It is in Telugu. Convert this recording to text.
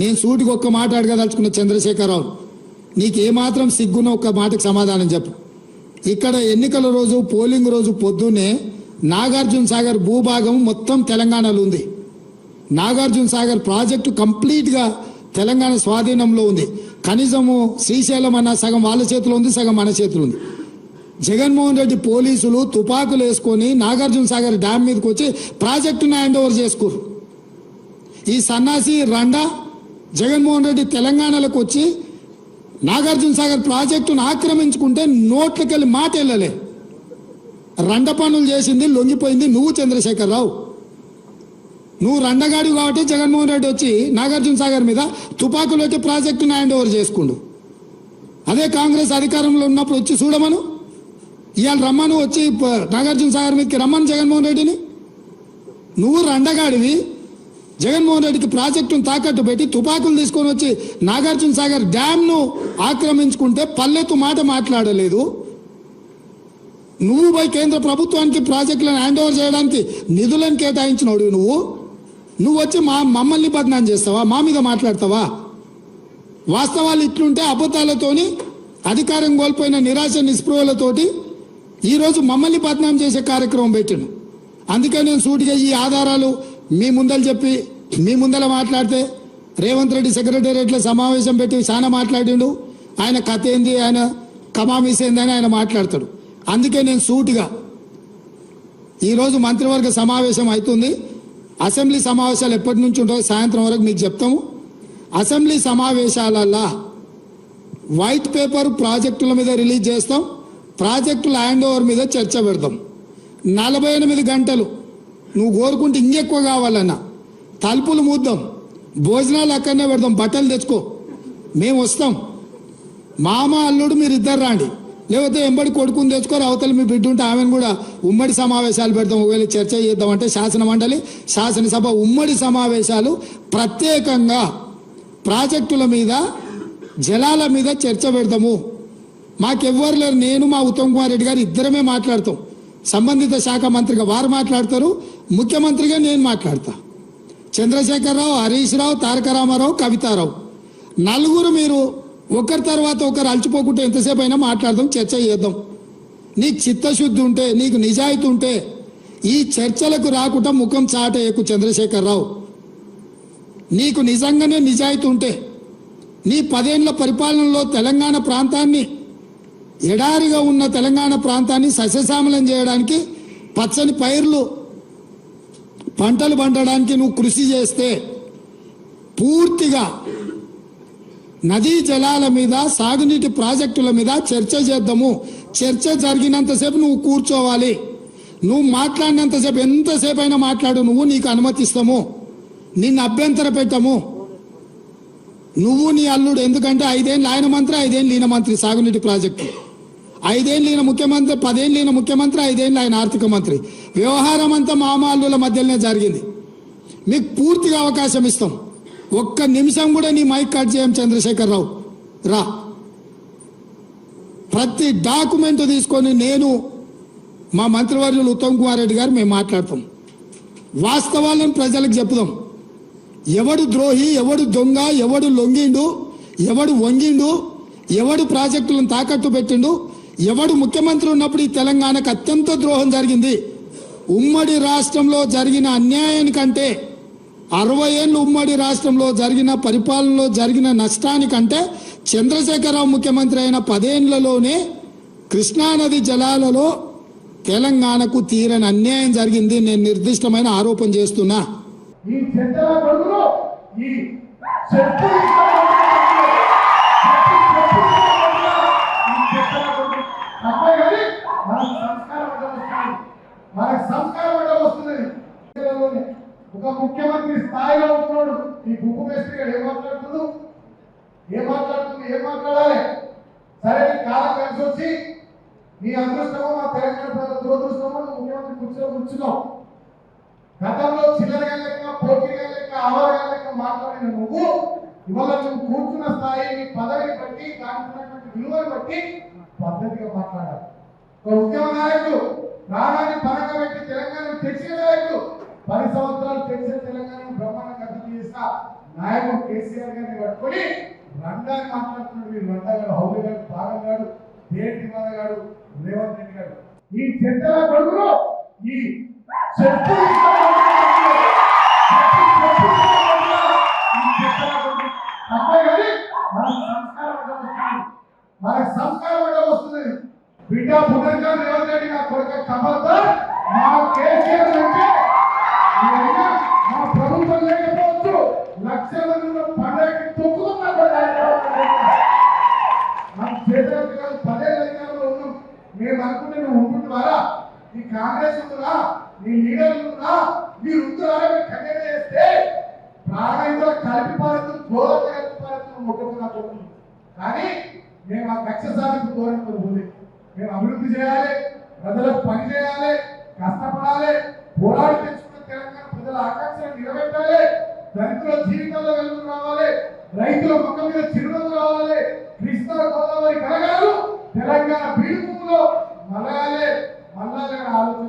నేను సూటికి ఒక్క మాట అడగదలుచుకున్న చంద్రశేఖరరావు నీకు ఏమాత్రం సిగ్గున్న ఒక్క మాటకు సమాధానం చెప్పు. ఇక్కడ ఎన్నికల రోజు పోలింగ్ రోజు పొద్దున్నే నాగార్జున సాగర్ భూభాగం మొత్తం తెలంగాణలో ఉంది. నాగార్జున సాగర్ ప్రాజెక్టు కంప్లీట్గా తెలంగాణ స్వాధీనంలో ఉంది. కనీసము శ్రీశైలం అన్న సగం వాళ్ళ చేతిలో ఉంది సగం మన చేతిలో ఉంది. జగన్మోహన్ రెడ్డి పోలీసులు తుపాకులు వేసుకొని నాగార్జున సాగర్ డ్యామ్ మీదకి వచ్చి ప్రాజెక్టును హ్యాండ్ ఓవర్ చేసుకోరు? ఈ సన్నాసి రండా జగన్మోహన్ రెడ్డి తెలంగాణలోకి వచ్చి నాగార్జున సాగర్ ప్రాజెక్టును ఆక్రమించుకుంటే నోట్లకెళ్ళి మాట వెళ్ళలే. రండ పనులు చేసింది లొంగిపోయింది నువ్వు చంద్రశేఖరరావు. నువ్వు రండగాడి కాబట్టి జగన్మోహన్ రెడ్డి వచ్చి నాగార్జున సాగర్ మీద తుపాకులు ప్రాజెక్టును హ్యాండ్ ఓవర్ చేసుకుండు. అదే కాంగ్రెస్ అధికారంలో ఉన్నప్పుడు వచ్చి చూడమను. ఇవాళ రమ్మను వచ్చి నాగార్జున సాగర్ మీదకి రమ్మను జగన్మోహన్ రెడ్డిని. నువ్వు రండగాడివి జగన్మోహన్ రెడ్డికి ప్రాజెక్టును తాకట్టు పెట్టి తుపాకులు తీసుకొని వచ్చి నాగార్జున సాగర్ డ్యామ్ను ఆక్రమించుకుంటే పల్లెత్తు మాట మాట్లాడలేదు. నువ్వు పోయి కేంద్ర ప్రభుత్వానికి ప్రాజెక్టులను హ్యాండ్ ఓవర్ చేయడానికి నిధులను కేటాయించినోడు నువ్వు. నువ్వు వచ్చి మా మమ్మల్ని బదనాం చేస్తావా? మా మీద మాట్లాడతావా? వాస్తవాలు ఇట్లుంటే అబద్ధాలతోని అధికారం కోల్పోయిన నిరాశ నిస్పృహలతోటి ఈరోజు మమ్మల్ని బదనాం చేసే కార్యక్రమం పెట్టాను అందుకే నేను సూటిగా ఈ ఆధారాలు మీ ముందర చెప్పి మీ ముందర మాట్లాడితే రేవంత్ రెడ్డి సెక్రటేరియట్లో సమావేశం పెట్టి చాలా మాట్లాడిండు. ఆయన కథ ఏంది? ఆయన కమామీస్ ఏంది అని ఆయన మాట్లాడతాడు. అందుకే నేను సూటిగా ఈరోజు మంత్రివర్గ సమావేశం అవుతుంది. అసెంబ్లీ సమావేశాలు ఎప్పటి నుంచి ఉంటాయో సాయంత్రం వరకు మీకు చెప్తాము. అసెంబ్లీ సమావేశాలల్లా వైట్ పేపర్ ప్రాజెక్టుల మీద రిలీజ్ చేస్తాం. ప్రాజెక్టుల హ్యాండ్ ఓవర్ మీద చర్చ పెడతాం. నలభై ఎనిమిది గంటలు నువ్వు కోరుకుంటే ఇంకెక్కువ కావాలన్నా. తలుపులు మూద్దాం. భోజనాలు అక్కడనే పెడదాం. బట్టలు తెచ్చుకో. మేము వస్తాం. మామ అల్లుడు మీరు ఇద్దరు రాండి. లేకపోతే ఎంబడి కొడుకుని తెచ్చుకోరు అవతల మీ బిడ్డ ఉంటే ఆమెను కూడా ఉమ్మడి సమావేశాలు పెడతాం ఒకవేళ చర్చ చేద్దామంటే శాసన మండలి శాసనసభ ఉమ్మడి సమావేశాలు ప్రత్యేకంగా ప్రాజెక్టుల మీద జలాల మీద చర్చ పెడతాము మాకెవ్వరు లేరు. నేను మా ఉత్తమ్ కుమార్ రెడ్డి గారు ఇద్దరమే మాట్లాడతాం. సంబంధిత శాఖ మంత్రిగా వారు మాట్లాడతారు. ముఖ్యమంత్రిగా నేను మాట్లాడతాను చంద్రశేఖరరావు హరీష్ రావు తారక రామారావు కవితారావు. నలుగురు మీరు ఒకరి తర్వాత ఒకరు అలచిపోకుంటే ఎంతసేపు అయినా మాట్లాడదాం చర్చ చేద్దాం. నీకు చిత్తశుద్ధి ఉంటే నీకు నిజాయితీ ఉంటే ఈ చర్చలకు రాకుండా ముఖం చాటేయకు చంద్రశేఖరరావు. నీకు నిజంగానే నిజాయితీ ఉంటే నీ పదేళ్ళ పరిపాలనలో తెలంగాణ ప్రాంతాన్ని ఎడారిగా ఉన్న తెలంగాణ ప్రాంతాన్ని సస్యశ్యామలం చేయడానికి పచ్చని పైర్లు పంటలు పండడానికి నువ్వు కృషి చేస్తే పూర్తిగా నదీ జలాల మీద సాగునీటి ప్రాజెక్టుల మీద చర్చ చేద్దాము. చర్చ జరిగినంతసేపు నువ్వు కూర్చోవాలి. నువ్వు మాట్లాడినంతసేపు ఎంతసేపు అయినా మాట్లాడు నువ్వు నీకు అనుమతిస్తాము. నిన్ను అభ్యంతర పెట్టము. నువ్వు నీ అల్లుడు ఎందుకంటే ఐదేళ్ళు ఆయన మంత్రి ఐదేళ్ళు ఈయన మంత్రి సాగునీటి ప్రాజెక్టు. ఐదేళ్ళు ఈయన ముఖ్యమంత్రి పదేళ్ళు ఈయన ముఖ్యమంత్రి ఐదేళ్ళు ఆయన ఆర్థిక మంత్రి. వ్యవహారం అంతా మామాలుల మధ్యలోనే జరిగింది. మీకు పూర్తిగా అవకాశం ఇస్తాం. ఒక్క నిమిషం కూడా నీ మైక్ కట్ చేయం చంద్రశేఖరరావు. రా. ప్రతి డాక్యుమెంట్ తీసుకొని నేను మా మంత్రివర్యులు ఉత్తమ్ కుమార్ రెడ్డి గారు మేము మాట్లాడతాం. వాస్తవాలను ప్రజలకు చెప్పుదాం ఎవడు ద్రోహి ఎవడు దొంగ ఎవడు లొంగిండు ఎవడు వంగిండు ఎవడు ప్రాజెక్టులను తాకట్టు పెట్టిండు ఎవడు ముఖ్యమంత్రి ఉన్నప్పుడు ఈ తెలంగాణకు అత్యంత ద్రోహం జరిగింది. ఉమ్మడి రాష్ట్రంలో జరిగిన అన్యాయానికంటే అరవై ఏళ్ళు ఉమ్మడి రాష్ట్రంలో జరిగిన పరిపాలనలో జరిగిన నష్టానికంటే చంద్రశేఖరరావు ముఖ్యమంత్రి అయిన పదేళ్ళలోనే కృష్ణానది జలాలలో తెలంగాణకు తీరని అన్యాయం జరిగింది నేను నిర్దిష్టమైన ఆరోపణ చేస్తున్నా. ఈ ఒక ముఖ్యమంత్రి స్థాయిలో ఉన్నాడు. ఈ బుక్కు మేస్త్రి గారు ఏం మాట్లాడుతున్నాడు ఏం మాట్లాడుతుంది ఏం మాట్లాడాలి? సరే కాలం కలిసి వచ్చి నీ అదృష్టమో మా తెలంగాణ ప్రజల దురదృష్టమో ముఖ్యమంత్రి కూర్చో కూర్చున్నావు. గతంలో చిల్లరగా లెక్క పోటీగా లెక్క ఆవరగా లెక్క మాట్లాడిన నువ్వు ఇవాళ నువ్వు కూర్చున్న స్థాయి నీ పదవిని బట్టి దానికి విలువను బట్టి పద్ధతిగా మాట్లాడాలి. ఒక ఉద్యమ నాయకుడు రాణాన్ని పరంగా పెట్టి తెలంగాణను తెచ్చిన నాయకుడు పది సంవత్సరాలు తెచ్చిన తెలంగాణ బ్రహ్మాండంగా అభివృద్ధి చేసిన నాయకుడు కేసీఆర్ గారిని పట్టుకొని రంగాన్ని మాట్లాడుతున్నాడు మీరు రంగా గారు హౌలి గారు భాగం గారు దేటి గారు రేవంత్ రెడ్డి గారు ఈ చెత్తల కొడుకులు ఈ చెత్త మేము అనుకుంటే నువ్వు ఉంటుంటారా నీ కాంగ్రెస్ ఉందా నీ లీడర్లు ఉందా నీ ఉంటున్నారా ఖండన చేస్తే ప్రాణాయితో కలిపి పారుతూ గోదావరి కలిపి పారుతూ ముట్టుకున్నా కొడుతుంది కానీ మేము ఆ కక్ష సాధింపు ధోరణితో మేము అభివృద్ధి చేయాలి ప్రజలకు పని చేయాలి కష్టపడాలి పోరాడి తెచ్చుకున్న తెలంగాణ ప్రజల ఆకాంక్షలు నిలబెట్టాలి దళితుల జీవితంలో వెలుగు రావాలి రైతుల మొక్క మీద చిరునవ్వు రావాలి. కృష్ణా గోదావరి కలగాలు తెలంగాణ బీడుపులో మలగాలి మల్లాలి ఆలోచన